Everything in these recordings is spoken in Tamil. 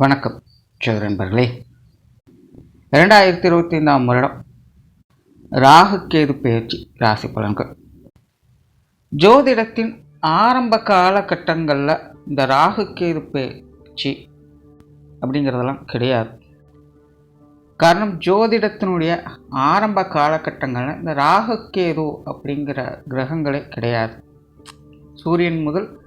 வணக்கம் ஜோதி நண்பர்களே. இரண்டாயிரத்தி இருபத்தி ஐந்தாம் வருடம் ராகு கேது பயிற்சி ராசி பலன்கள். ஜோதிடத்தின் ஆரம்ப காலகட்டங்களில் இந்த ராகு கேது பயிற்சி அப்படிங்கிறதெல்லாம் கிடையாது. காரணம் ஜோதிடத்தினுடைய ஆரம்ப காலகட்டங்களில் இந்த ராகு கேது அப்படிங்கிற கிரகங்களே கிடையாது. சூரியன் முதல்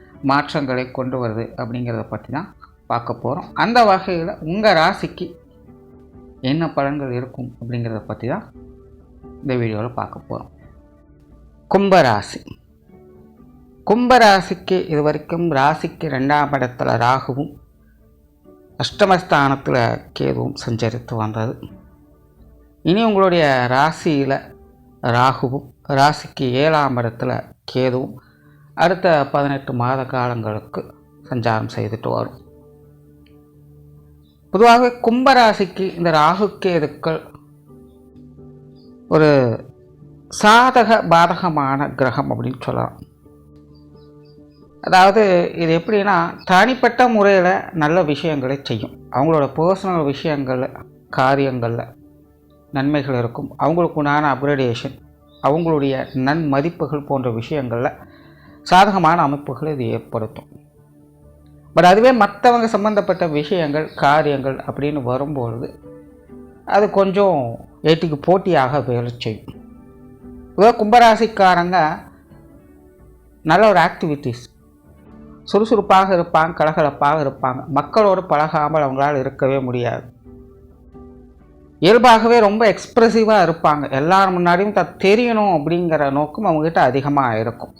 மாற்றங்களை கொண்டு வருது அப்படிங்கிறத பற்றி தான் பார்க்க போகிறோம் அந்த வகையில் உங்கள் ராசிக்கு என்ன பலன்கள் இருக்கும் அப்படிங்கிறத பற்றி தான் இந்த வீடியோவில் பார்க்க போகிறோம் கும்பராசி கும்பராசிக்கு இது வரைக்கும் ராசிக்கு ரெண்டாம் இடத்துல ராகுவும் அஷ்டமஸ்தானத்தில் கேதுவும் சஞ்சரித்து வந்தது. இனி உங்களுடைய ராசியில் ராகுவும் ராசிக்கு ஏழாம் இடத்துல கேதுவும் அடுத்த பதினெட்டு மாத காலங்களுக்கு சஞ்சாரம் செய்துட்டு வரும். பொதுவாகவே கும்பராசிக்கு இந்த ராகு கேதுக்கள் ஒரு சாதக பாதகமான கிரகம் அப்படின்னு சொல்லலாம். அதாவது இது எப்படின்னா தனிப்பட்ட முறையில் நல்ல விஷயங்களை செய்யும். அவங்களோட பர்சனல் விஷயங்கள் காரியங்களில் நன்மைகள் இருக்கும். அவங்களுக்கு உண்டான அப்கிரேடேஷன் அவங்களுடைய நன்மதிப்புகள் போன்ற விஷயங்களில் சாதகமான அமைப்புகளை இது ஏற்படுத்தும். பட் அதுவே மற்றவங்க சம்மந்தப்பட்ட விஷயங்கள் காரியங்கள் அப்படின்னு வரும்பொழுது அது கொஞ்சம் ஏட்டிக்கு போட்டியாக வேலை செய்யும். இதோ கும்பராசிக்காரங்க நல்ல ஒரு ஆக்டிவிட்டீஸ் சுறுசுறுப்பாக இருப்பாங்க கலகலப்பாக இருப்பாங்க. மக்களோடு பழகாமல் அவங்களால் இருக்கவே முடியாது. இயல்பாகவே ரொம்ப எக்ஸ்ப்ரெசிவாக இருப்பாங்க. எல்லார் முன்னாடியும் த தெரியணும் அப்படிங்கிற நோக்கம் அவங்ககிட்ட அதிகமாக இருக்கும்.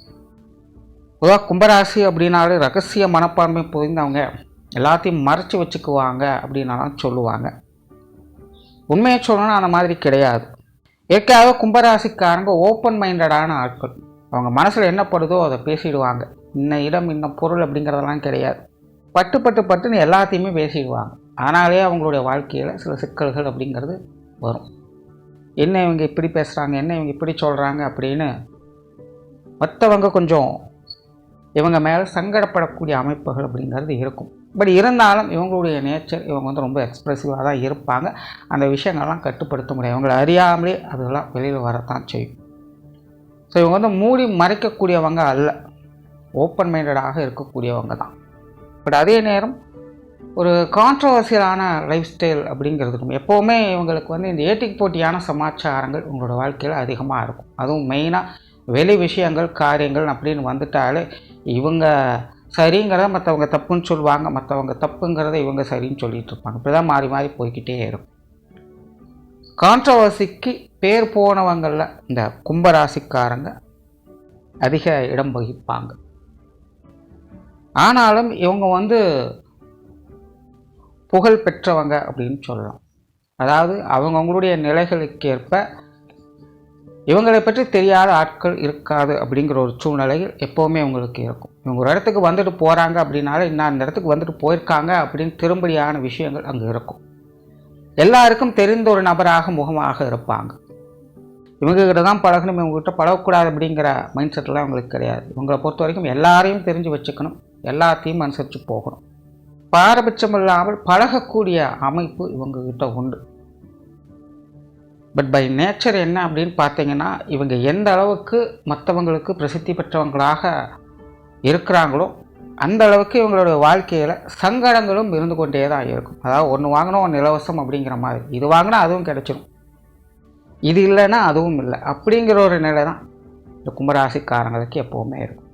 பொதுவாக கும்பராசி அப்படின்னாலே ரகசிய மனப்பான்மை புரிந்தவங்க எல்லாத்தையும் மறைச்சி வச்சுக்குவாங்க அப்படின்னாலாம் சொல்லுவாங்க. உண்மையை சொல்லணும்னா அந்த மாதிரி கிடையாது. ஏற்காக கும்பராசிக்காரங்க ஓப்பன் மைண்டடான ஆட்கள். அவங்க மனசில் என்ன படுதோ அதை பேசிடுவாங்க. இன்ன இடம் இன்ன பொருள் அப்படிங்கிறதெல்லாம் கிடையாது. பட்டு பட்டு பட்டுன்னு எல்லாத்தையுமே பேசிடுவாங்க. ஆனாலே அவங்களுடைய வாழ்க்கையில் சில சிக்கல்கள் அப்படிங்கிறது வரும். என்ன இவங்க இப்படி பேசுகிறாங்க என்ன இவங்க இப்படி சொல்கிறாங்க அப்படின்னு மற்றவங்க கொஞ்சம் இவங்க மேலே சங்கடப்படக்கூடிய அமைப்புகள் அப்படிங்கிறது இருக்கும். பட் இருந்தாலும் இவங்களுடைய நேச்சர் இவங்க வந்து ரொம்ப எக்ஸ்ப்ரெசிவாக தான் இருப்பாங்க. அந்த விஷயங்கள்லாம் கட்டுப்படுத்த முடியும் இவங்களை அறியாமலே அதெல்லாம் வெளியில் வரத்தான் செய்யும். ஸோ இவங்க வந்து மூடி மறைக்கக்கூடியவங்க அல்ல. ஓப்பன் மைண்டடாக இருக்கக்கூடியவங்க தான். பட் அதே நேரம் ஒரு கான்ட்ரவர்சியலான லைஃப் ஸ்டைல் அப்படிங்கிறது இருக்கும். எப்போவுமே இவங்களுக்கு வந்து இந்த ஏட்டிக்கு போட்டியான சமாச்சாரங்கள் உங்களோட வாழ்க்கையில் அதிகமாக இருக்கும். அதுவும் மெயினாக வெளி விஷயங்கள் காரியங்கள் அப்படின்னு வந்துட்டாலே இவங்க சரிங்கிறத மற்றவங்க தப்புன்னு சொல்லுவாங்க. மற்றவங்க தப்புங்கிறத இவங்க சரின்னு சொல்லிகிட்டு இருப்பாங்க. இப்படி தான் மாறி மாறி போய்கிட்டே இருக்கும். கான்ட்ரவர்சிக்கு பேர் போனவங்களில் இந்த கும்பராசிக்காரங்க அதிக இடம் வகிப்பாங்க. ஆனாலும் இவங்க வந்து புகழ் பெற்றவங்க அப்படின்னு சொல்லலாம். அதாவது அவங்கவுங்களுடைய நிலைகளுக்கு ஏற்ப இவங்களை பற்றி தெரியாத ஆட்கள் இருக்காது அப்படிங்கிற ஒரு சூழ்நிலையில் எப்போவுமே இவங்களுக்கு இருக்கும். இவங்க ஒரு இடத்துக்கு வந்துட்டு போகிறாங்க அப்படின்னால இன்னும் அந்த இடத்துக்கு வந்துட்டு போயிருக்காங்க அப்படின்னு திரும்படியான விஷயங்கள் அங்கே இருக்கும். எல்லாருக்கும் தெரிந்த ஒரு நபராக முகமாக இருப்பாங்க. இவங்ககிட்ட தான் பழகணும் இவங்ககிட்ட பழகக்கூடாது அப்படிங்கிற மைண்ட் செட்டெலாம் இவங்களுக்கு கிடையாது. இவங்களை பொறுத்த வரைக்கும் எல்லாரையும் தெரிஞ்சு வச்சுக்கணும் எல்லாத்தையும் அனுசரித்து போகணும். பாரபட்சம் இல்லாமல் பழகக்கூடிய அமைப்பு இவங்ககிட்ட உண்டு. பட் பை நேச்சர் என்ன அப்படின்னு பார்த்தீங்கன்னா இவங்க எந்த அளவுக்கு மற்றவங்களுக்கு பிரசித்தி பெற்றவங்களாக இருக்கிறாங்களோ அந்த அளவுக்கு இவங்களுடைய வாழ்க்கையில் சங்கடங்களும் இருந்து கொண்டே தான் இருக்கும். அதாவது ஒன்று வாங்கினோம் ஒன்று இலவசம் அப்படிங்கிற மாதிரி. இது வாங்கினா அதுவும் கிடைச்சிடும் இது இல்லைன்னா அதுவும் இல்லை. அப்படிங்கிற ஒரு நிலை தான் இந்த கும்பராசிக்காரங்களுக்கு எப்போவுமே இருக்கும்.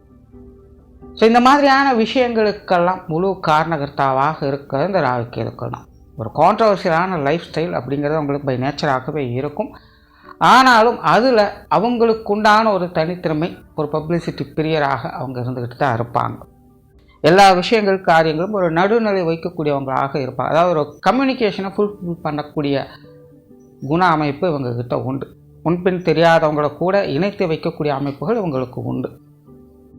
ஸோ இந்த மாதிரியான விஷயங்களுக்கெல்லாம் முழு காரணகர்த்தாவாக இருக்கிறது இந்த ராகுக்கு தான் ஒரு கான்ட்ரவர்ஷியலான லைஃப் ஸ்டைல் அப்படிங்கிறது அவங்களுக்கு பை நேச்சராகவே இருக்கும். ஆனாலும் அதில் அவங்களுக்கு உண்டான ஒரு தனித்திறமை ஒரு பப்ளிசிட்டி பிரியராக அவங்க இருந்துக்கிட்டு தான் இருப்பாங்க. எல்லா விஷயங்கள் காரியங்களும் ஒரு நடுநிலை வைக்கக்கூடியவங்களாக இருப்பாங்க. அதாவது ஒரு கம்யூனிகேஷனை ஃபுல்ஃபில் பண்ணக்கூடிய குண அமைப்பு இவங்கக்கிட்ட உண்டு. முன்பின் தெரியாதவங்கள கூட இணைத்து வைக்கக்கூடிய அமைப்புகள் இவங்களுக்கு உண்டு.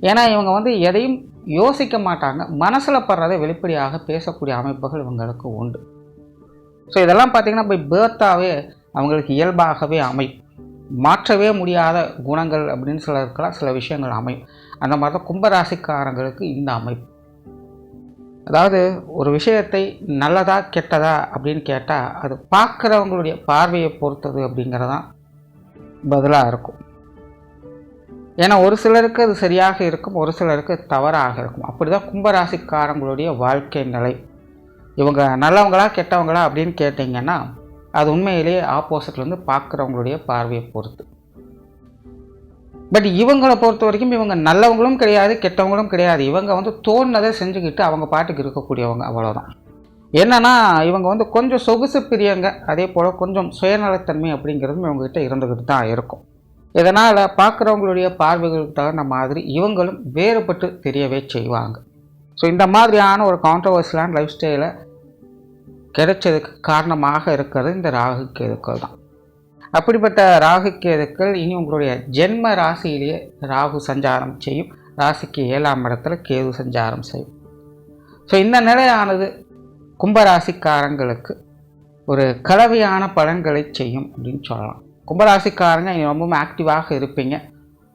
ஏன்னா இவங்க வந்து எதையும் யோசிக்க மாட்டாங்க. மனசில் படுறதை வெளிப்படையாக பேசக்கூடிய அமைப்புகள் இவங்களுக்கு உண்டு. ஸோ இதெல்லாம் பார்த்திங்கன்னா போய் பேர்த்தாவே அவங்களுக்கு இயல்பாகவே அமையும். மாற்றவே முடியாத குணங்கள் அப்படின்னு சிலருக்கெல்லாம் சில விஷயங்கள் அமையும். அந்த மாதிரி தான் கும்பராசிக்காரங்களுக்கு இந்த அமைப்பு. அதாவது ஒரு விஷயத்தை நல்லதா கெட்டதா அப்படின்னு கேட்டால் அது பார்க்குறவங்களுடைய பார்வையை பொறுத்தது அப்படிங்கிறதான் பதிலாக இருக்கும். ஏன்னா ஒரு சிலருக்கு அது சரியாக இருக்கும் ஒரு சிலருக்கு தவறாக இருக்கும். அப்படி தான் கும்பராசிக்காரங்களுடைய வாழ்க்கை நிலை. இவங்க நல்லவங்களா கெட்டவங்களா அப்படின்னு கேட்டிங்கன்னா அது உண்மையிலேயே ஆப்போசிட்லேருந்து பார்க்குறவங்களுடைய பார்வையை பொறுத்து. பட் இவங்களை பொறுத்த வரைக்கும் இவங்க நல்லவங்களும் கிடையாது கெட்டவங்களும் கிடையாது. இவங்க வந்து தோணுனதை செஞ்சுக்கிட்டு அவங்க பாட்டுக்கு இருக்கக்கூடியவங்க அவ்வளோதான் என்னன்னா இவங்க வந்து கொஞ்சம் சொகுசு பிரியங்க. அதே போல் கொஞ்சம் சுயநலத்தன்மை அப்படிங்கிறதும் இவங்ககிட்ட இருந்துக்கிட்டு தான் இருக்கும். இதனால் பார்க்குறவங்களுடைய பார்வைகளுக்கு தகுந்த மாதிரி இவங்களும் வேறுபட்டு தெரியவே செய்வாங்க. ஸோ இந்த மாதிரியான ஒரு கான்ட்ரவர்சியலான லைஃப் ஸ்டைலை கிடைச்சதுக்கு காரணமாக இருக்கிறது இந்த ராகு கேதுக்கள் தான். அப்படிப்பட்ட ராகு கேதுக்கள் இனி உங்களுடைய ஜென்ம ராசியிலேயே ராகு சஞ்சாரம் செய்யும். ராசிக்கு ஏழாம் இடத்துல கேது சஞ்சாரம் செய்யும். ஸோ இந்த நிலையானது கும்பராசிக்காரங்களுக்கு ஒரு கலவையான பலன்களை செய்யும் அப்படின்னு சொல்லலாம். கும்பராசிக்காரங்க நீங்கள் ரொம்பவும் ஆக்டிவாக இருப்பீங்க.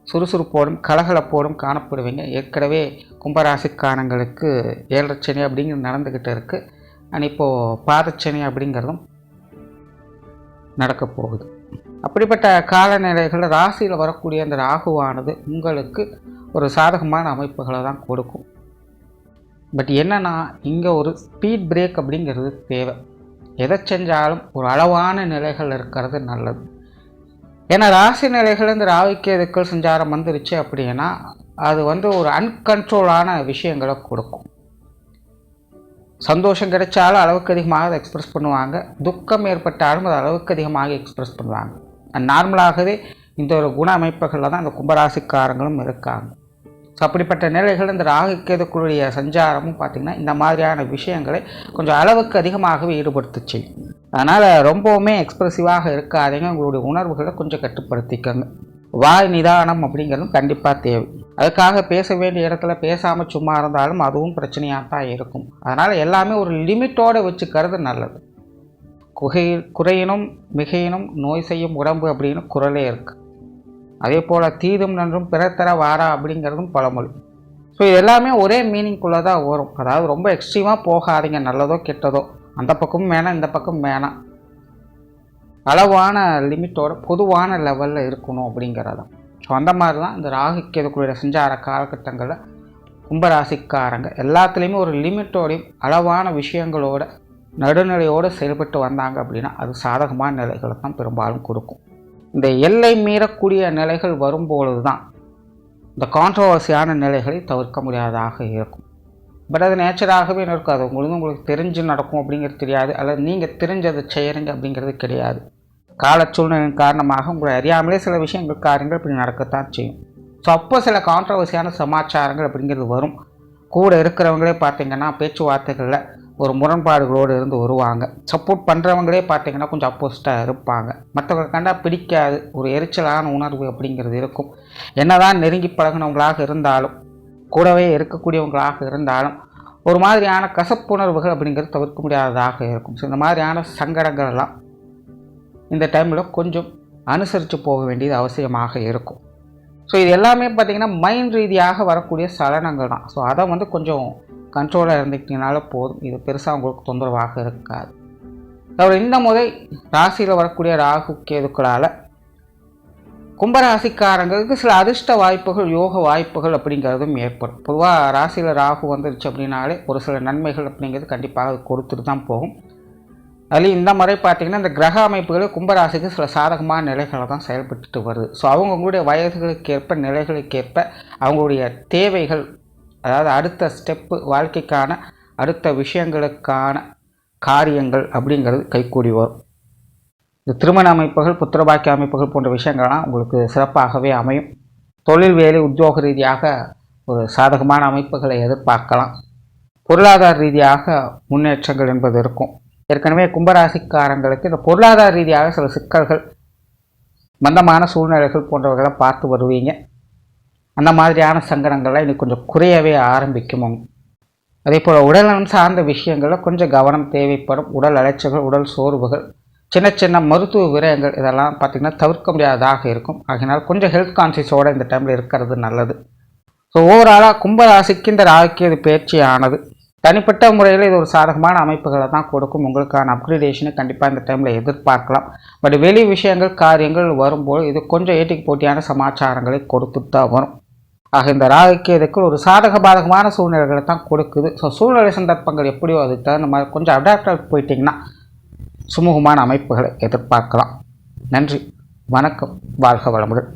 சுறுசுறுப்போடும் கலகலப்போடும் காணப்படுவீங்க. ஏற்கனவே கும்பராசிக்காரங்களுக்கு ஏழரை சனி அப்படிங்கிறது நடந்துக்கிட்டு இருக்குது ஆனால் இப்போது பாதச்சனி அப்படிங்கிறதும் நடக்க போகுது. அப்படிப்பட்ட காலநிலைகளில் ராசியில் வரக்கூடிய அந்த ராகுவானது உங்களுக்கு ஒரு சாதகமான அமைப்புகளை தான் கொடுக்கும். பட் என்னென்னா இங்கே ஒரு ஸ்பீட் பிரேக் அப்படிங்கிறது தேவை. எதை செஞ்சாலும் ஒரு அளவான நிலைகள் இருக்கிறது நல்லது. ஏன்னா ராசி நிலைகள் இந்த ராவிக்கேதுக்கள் சஞ்சாரம் வந்துருச்சு அப்படின்னா அது வந்து ஒரு அன்கண்ட்ரோலான விஷயங்களை கொடுக்கும். சந்தோஷம் கிடைச்சாலும் அளவுக்கு அதிகமாக அதை எக்ஸ்ப்ரெஸ் பண்ணுவாங்க. துக்கம் ஏற்பட்டாலும் அது அளவுக்கு அதிகமாக எக்ஸ்ப்ரெஸ் பண்ணுவாங்க. நார்மலாகவே இந்த ஒரு குண அமைப்புகளில் தான் இந்த கும்பராசிக்காரங்களும் இருக்காங்க. ஸோ அப்படிப்பட்ட நிலைகள் இந்த ராகுக்கேதுக்குடைய சஞ்சாரமும் பார்த்திங்கன்னா இந்த மாதிரியான விஷயங்களை கொஞ்சம் அளவுக்கு அதிகமாகவே ஈடுபடுத்துச்சு. அதனால் ரொம்பவுமே எக்ஸ்ப்ரெசிவாக இருக்காதீங்க. உங்களுடைய உணர்வுகளை கொஞ்சம் கட்டுப்படுத்திக்கங்க. வாய் நிதானம் அப்படிங்கிறதும் கண்டிப்பாக தேவை. அதுக்காக பேச வேண்டிய இடத்துல பேசாமல் சும்மா இருந்தாலும் அதுவும் பிரச்சனையாக தான் இருக்கும். அதனால் எல்லாமே ஒரு லிமிட்டோடு வச்சுக்கிறது நல்லது. குகை குறையினும் மிகையினும் நோய் செய்யும் உடம்பு அப்படின்னு குரலே இருக்குது அதே போல் தீதும் நன்றும் பிறத்தர வாரா அப்படிங்கிறதும் பழமொழி. ஸோ இது எல்லாமே ஒரே மீனிங்குள்ளே தான் வரும். அதாவது ரொம்ப எக்ஸ்ட்ரீமாக போகாதீங்க. நல்லதோ கெட்டதோ. அந்த பக்கமும் வேணாம் இந்த பக்கம் வேணாம். அளவான லிமிட்டோட பொதுவான லெவலில் இருக்கணும் அப்படிங்கிறதான். ஸோ அந்த மாதிரி தான் இந்த ராகுக்கேதுக்குரிய செஞ்சார காலகட்டங்களில் கும்பராசிக்காரங்க. எல்லாத்துலேயுமே ஒரு லிமிட்டோடையும் அளவான விஷயங்களோட நடுநிலையோடு செயல்பட்டு வந்தாங்க அப்படின்னா அது சாதகமான நிலைகளை தான் பெரும்பாலும் கொடுக்கும். இந்த எல்லை மீறக்கூடிய நிலைகள் வரும்பொழுது தான் இந்த கான்ட்ரவர்சியான நிலைகளை தவிர்க்க முடியாததாக இருக்கும். பட் அது நேச்சராகவே இருக்கும் அது உங்களுக்கு உங்களுக்கு தெரிஞ்சு நடக்கும் அப்படிங்கிறது தெரியாது. அல்லது நீங்கள் தெரிஞ்சதை செய்கிறீங்க அப்படிங்கிறது கிடையாது. கால சூழ்நிலையின் காரணமாக உங்களை அறியாமலே சில விஷயங்கள் காரியங்கள் இப்படி நடக்கத்தான் செய்யும். ஸோ அப்போ சில கான்ட்ரவர்சியான சமாச்சாரங்கள் அப்படிங்கிறது வரும். கூட இருக்கிறவங்களே பார்த்தீங்கன்னா பேச்சுவார்த்தைகளில் ஒரு முரண்பாடுகளோடு இருந்து வருவாங்க. சப்போர்ட் பண்ணுறவங்களே பார்த்தீங்கன்னா கொஞ்சம் அப்போசிட்டாக இருப்பாங்க. மற்றவங்க கண்டா பிடிக்காது. ஒரு எரிச்சலான உணர்வு அப்படிங்கிறது இருக்கும். என்னதான் நெருங்கி பழகினவங்களாக இருந்தாலும் கூடவே இருக்கக்கூடியவங்களாக இருந்தாலும் ஒரு மாதிரியான கசப்புணர்வுகள் அப்படிங்கிறது தவிர்க்க முடியாததாக இருக்கும். ஸோ இந்த மாதிரியான சங்கடங்கள் எல்லாம் இந்த டைமில் கொஞ்சம் அனுசரித்து போக வேண்டியது அவசியமாக இருக்கும். ஸோ இது எல்லாமே பார்த்திங்கன்னா மைண்ட் ரீதியாக வரக்கூடிய சலனங்கள் தான். ஸோ அதை வந்து கொஞ்சம் கண்ட்ரோலாக இருந்துக்கிட்டீங்கனால போதும். இது பெருசாக உங்களுக்கு தொந்தரவாக இருக்காது. அப்புறம் இந்த முறை ராசியில் வரக்கூடிய ராகு கேதுக்களால் கும்பராசிக்காரங்களுக்கு சில அதிர்ஷ்ட வாய்ப்புகள் யோக வாய்ப்புகள் அப்படிங்கிறதும் ஏற்படும். பொதுவாக ராசியில் ராகு வந்துருச்சு அப்படின்னாலே ஒரு சில நன்மைகள் அப்படிங்கிறது கண்டிப்பாக கொடுத்துட்டு தான் போகும். அதுலேயும் இந்த முறை பார்த்திங்கன்னா இந்த கிரக அமைப்புகளை கும்பராசிக்கு சில சாதகமான நிலைகளை தான் செயல்பட்டுட்டு வருது. ஸோ அவங்கவுங்களுடைய வயதுகளுக்கேற்ப நிலைகளுக்கேற்ப அவங்களுடைய தேவைகள் அதாவது அடுத்த ஸ்டெப்பு வாழ்க்கைக்கான அடுத்த விஷயங்களுக்கான காரியங்கள் அப்படிங்கிறது கைகூடி வரும். இந்த திருமண அமைப்புகள் புத்திரபாக்கிய அமைப்புகள் போன்ற விஷயங்கள்லாம் உங்களுக்கு சிறப்பாகவே அமையும். தொழில் வேலை உத்தியோக ரீதியாக ஒரு சாதகமான அமைப்புகளை எதிர்பார்க்கலாம். பொருளாதார ரீதியாக முன்னேற்றங்கள் என்பது இருக்கும். ஏற்கனவே கும்பராசிக்காரங்களுக்கு இந்த பொருளாதார ரீதியாக சில சிக்கல்கள் மந்தமான சூழ்நிலைகள் போன்றவர்களை பார்த்து வருவீங்க. அந்த மாதிரியான சங்கடங்கள்லாம் இன்னும் கொஞ்சம் குறையவே ஆரம்பிக்கும் அதே போல் உடல்நலம் சார்ந்த விஷயங்களில் கொஞ்சம் கவனம் தேவைப்படும். உடல் அலைச்சல்கள் உடல் சோர்வுகள் சின்ன சின்ன மருத்துவ விரயங்கள் இதெல்லாம் பார்த்திங்கன்னா தவிர்க்க முடியாததாக இருக்கும். ஆகினால் கொஞ்சம் ஹெல்த் கான்சியஸோடு இந்த டைமில் இருக்கிறது நல்லது. ஸோ ஓவராலாக கும்பராசிக்கு இந்த ராகுக்கேது பயிற்சியானது. தனிப்பட்ட முறையில் இது ஒரு சாதகமான அமைப்புகளை தான் கொடுக்கும். உங்களுக்கான அப்கிரேடேஷனை கண்டிப்பாக இந்த டைமில் எதிர்பார்க்கலாம். பட் வெளி விஷயங்கள் காரியங்கள் வரும்போது இது கொஞ்சம் ஏட்டிக்கு போட்டியான சமாச்சாரங்களை கொடுத்துட்டு தான் வரும். ஆக இந்த ராகுக்கேதுக்கு ஒரு சாதக பாதகமான சூழ்நிலைகளை தான் கொடுக்குது. ஸோ சூழ்நிலை சந்தர்ப்பங்கள் எப்படியோ அதுக்கு தகுந்த மாதிரி கொஞ்சம் அடாப்டாக போயிட்டிங்கன்னா சுமூகமான அமைப்புகளை எதிர்பார்க்கலாம். நன்றி. வணக்கம். வாழ்க வளமுடன்.